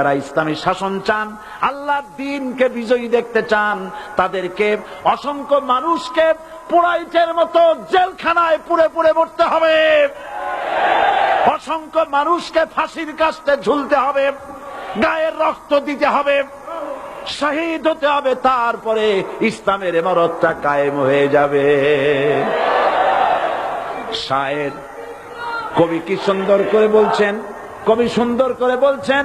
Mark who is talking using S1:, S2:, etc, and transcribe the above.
S1: যারা ইসলামী শাসন চান, আল্লাহ দিনকে বিজয়ী দেখতে চান, তাদেরকে অসংখ্য মানুষকে পোড়াইটের মতো জেলখানায় পুড়ে পুড়ে মরতে হবে। অসংখ্য মানুষকে ফাঁসির কাস্তে ঝুলতে হবে, গায়ের রক্ত দিতে হবে, শহীদ হতে হবে, তারপরে ইসলামের এমারতটা কায়েম হয়ে যাবে। শায়ের কবি কি সুন্দর করে বলছেন? কবি সুন্দর করে বলছেন